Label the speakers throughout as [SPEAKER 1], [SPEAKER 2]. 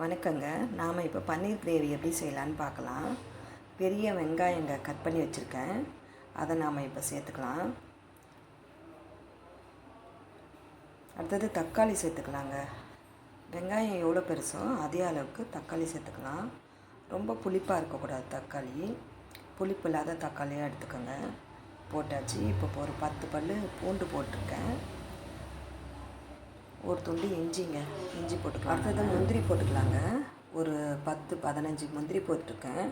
[SPEAKER 1] வணக்கங்க. நாம் இப்போ பன்னீர் கிரேவி எப்படி செய்யலான்னு பார்க்கலாம். பெரிய வெங்காயங்க கட் பண்ணி வச்சுருக்கேன். அதை நாம் இப்போ சேர்த்துக்கலாம். அடுத்தது தக்காளி சேர்த்துக்கலாங்க. வெங்காயம் எவ்வளோ பெருசோ அதே அளவுக்கு தக்காளி சேர்த்துக்கலாம். ரொம்ப புளிப்பாக இருக்கக்கூடாது தக்காளி. புளிப்பு இல்லாத தக்காளியாக எடுத்துக்கோங்க. போட்டாச்சு. இப்போ ஒரு பத்து பல் பூண்டு போட்டிருக்கேன். ஒரு துண்டு இஞ்சிங்க. இஞ்சி போட்டுக்கலாம். அடுத்தது முந்திரி போட்டுக்கலாங்க. ஒரு பத்து பதினஞ்சு முந்திரி போட்டிருக்கேன்.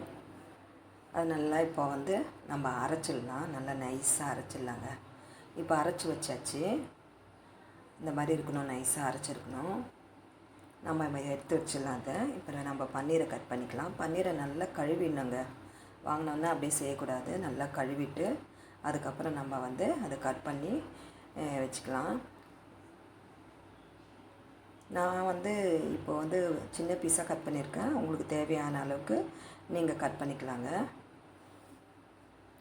[SPEAKER 1] அது நல்லா இப்போ வந்து நம்ம அரைச்சிடலாம். நல்லா நைஸாக அரைச்சிடலாங்க. இப்போ அரைச்சி வச்சாச்சு. இந்த மாதிரி இருக்கணும் நைஸாக அரைச்சிருக்கணும். நம்ம எடுத்து வச்சிடலாம் அதை இப்போ நம்ம பன்னீரை கட் பண்ணிக்கலாம். பன்னீரை நல்லா கழுவிடணுங்க. வாங்கினோன்னா அப்படியே செய்யக்கூடாது. நல்லா கழுவிட்டு அதுக்கப்புறம் நம்ம வந்து அதை கட் பண்ணி வச்சுக்கலாம். நான் வந்து இப்போ வந்து சின்ன பீஸாக கட் பண்ணியிருக்கேன். உங்களுக்கு தேவையான அளவுக்கு நீங்கள் கட் பண்ணிக்கலாங்க.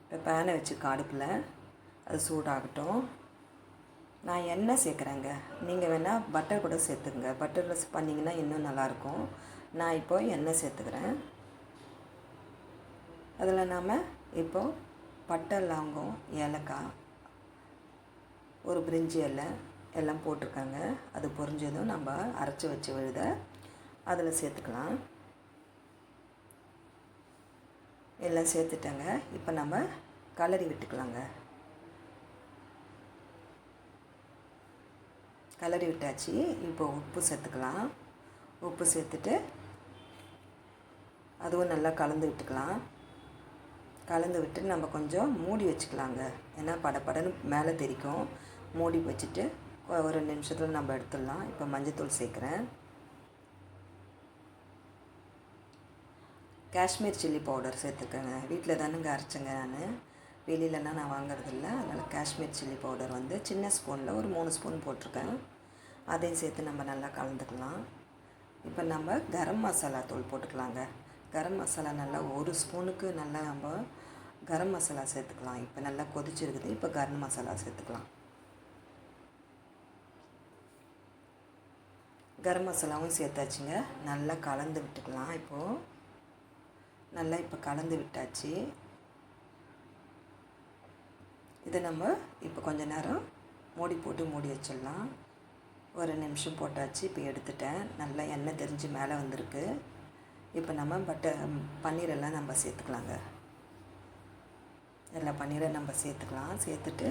[SPEAKER 1] இப்போ பேனை வச்சுருக்கேன் அடுப்பில். அது சூடாகட்டும். நான் எண்ணெய் சேர்க்குறேங்க. நீங்கள் வேணால் பட்டர் கூட சேர்த்துக்குங்க. பட்டரில் பண்ணிங்கன்னா இன்னும் நல்லாயிருக்கும். நான் இப்போ எண்ணெய் சேர்த்துக்கிறேன். அதில் நாம் இப்போ பட்டை லவங்கம் ஏலக்காய் ஒரு பிரிஞ்சி இலை எல்லாம் போட்டிருக்காங்க. அது பொரிஞ்சதும் நம்ம அரைச்சி வச்ச விழுத அதில் சேர்த்துக்கலாம். எல்லாம் சேர்த்துட்டேங்க. இப்போ நம்ம கலரி விட்டுக்கலாங்க. கலரி விட்டாச்சு. இப்போ உப்பு சேர்த்துக்கலாம். உப்பு சேர்த்துட்டு அதுவும் நல்லா கலந்து விட்டுக்கலாம். கலந்து விட்டு நம்ம கொஞ்சம் மூடி வச்சுக்கலாங்க. ஏன்னா படப்படன்னு மேலே தெரிக்கும். மூடி வச்சுட்டு ஒரு ரெண்டு நிமிஷத்தில் நம்ம எடுத்துடலாம். இப்போ மஞ்சத்தூள் சேர்க்குறேன். காஷ்மீர் சில்லி பவுடர் சேர்த்துருக்கேங்க வீட்டில் தானுங்க அரைச்சேங்க நான். வெளியிலலாம் நான் வாங்குறதில்ல. அதனால் காஷ்மீர் சில்லி பவுடர் வந்து சின்ன ஸ்பூனில் ஒரு மூணு ஸ்பூன் போட்டிருக்கேன். அதையும் சேர்த்து நம்ம நல்லா கலந்துக்கலாம். இப்போ நம்ம கரம் மசாலா தூள் போட்டுக்கலாங்க. கரம் மசாலா நல்லா ஒரு ஸ்பூனுக்கு நல்லா நம்ம கரம் மசாலா சேர்த்துக்கலாம். இப்போ நல்லா கொதிச்சிருக்குது. இப்போ கரம் மசாலா சேர்த்துக்கலாம். கரம் மசாலாவும் சேர்த்தாச்சுங்க. நல்லா கலந்து விட்டுக்கலாம் இப்போது நல்லா இப்போ கலந்து விட்டாச்சு. இதை நம்ம இப்போ கொஞ்ச நேரம் மூடி போட்டு மூடி வச்சிடலாம். ஒரு நிமிஷம் போட்டாச்சு இப்போ எடுத்துட்டேன். நல்லா எண்ணெய் தெரிஞ்சு மேலே வந்திருக்கு. இப்போ நம்ம பட்டர் பன்னீரெல்லாம் நம்ம சேர்த்துக்கலாங்க. எல்லா பன்னீரை நம்ம சேர்த்துக்கலாம். சேர்த்துட்டு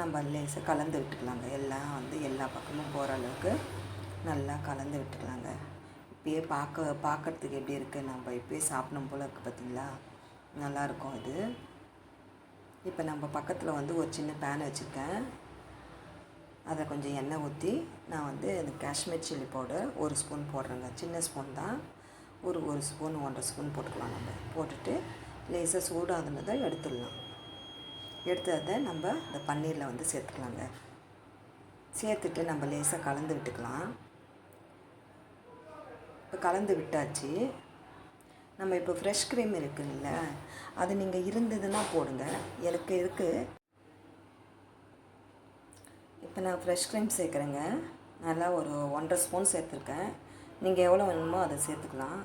[SPEAKER 1] நம்ம லேசாக கலந்து விட்டுக்கலாங்க. எல்லாம் வந்து எல்லா பக்கமும் போகிற அளவுக்கு. நல்லா கலந்து விட்டுக்கலாங்க. இப்பயே பார்க்க பார்க்கறதுக்கு எப்படி இருக்குது நம்ம இப்பயே சாப்பிடும் போல் இருக்குது பார்த்தீங்களா? நல்லாயிருக்கும் இது. இப்போ நம்ம பக்கத்தில் வந்து ஒரு சின்ன பேன் வச்சுருக்கேன். அதை கொஞ்சம் எண்ணெய் ஊற்றி நான் வந்து இந்த காஷ்மீர் சில்லி பவுடர் ஒரு ஸ்பூன் போடுறேங்க. சின்ன ஸ்பூன் தான். ஒரு ஒரு ஸ்பூன் ஒன்றரை ஸ்பூன் போட்டுக்கலாம் நம்ம. போட்டுட்டு லேசாக சூடாகுனதை எடுத்துடலாம். எடுத்து அதை நம்ம இந்த பன்னீரில் வந்து சேர்த்துக்கலாங்க. சேர்த்துட்டு நம்ம லேசாக கலந்து விட்டுக்கலாம். இப்போ கலந்து விட்டாச்சு. நம்ம இப்போ ஃப்ரெஷ் க்ரீம் இருக்குல்ல அது நீங்கள் இருந்ததுன்னா போடுங்க. எனக்கு இருக்குது இப்போ நான் ஃப்ரெஷ் க்ரீம் சேர்க்குறேங்க. நல்லா ஒரு ஒன்றரை ஸ்பூன் சேர்த்துருக்கேன். நீங்கள் எவ்வளோ வேணுமோ அதை சேர்த்துக்கலாம்.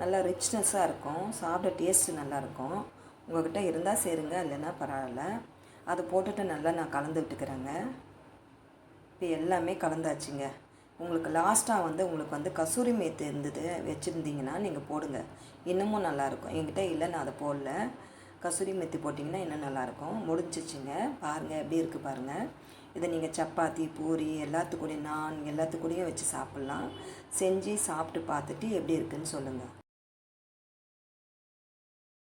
[SPEAKER 1] நல்லா ரிச்னஸ்ஸாக இருக்கும். சாப்பிட டேஸ்ட்டு நல்லாயிருக்கும் உங்கள்கிட்ட இருந்தால் சேருங்க இல்லைன்னா பரவாயில்ல. அதை போட்டுட்டு நல்லா நான் கலந்து விட்டுக்கிறேங்க. இப்போ எல்லாமே கலந்தாச்சுங்க. உங்களுக்கு லாஸ்ட்டாக வந்து உங்களுக்கு வந்து கசூரி மேத்து இருந்தது வச்சுருந்தீங்கன்னா நீங்கள் போடுங்க. இன்னமும் நல்லாயிருக்கும் என்கிட்ட இல்லை நான் அதை போடல. கசூரி மெத்தி போட்டிங்கன்னா இன்னும் நல்லாயிருக்கும் முடிஞ்சிச்சுங்க. பாருங்கள் எப்படி இருக்குது பாருங்கள் இதை நீங்கள் சப்பாத்தி பூரி எல்லாத்துக்கூடையும் நான் எல்லாத்துக்கூடயும் வச்சு சாப்பிட்லாம். செஞ்சு சாப்பிட்டு பார்த்துட்டு எப்படி இருக்குன்னு சொல்லுங்கள்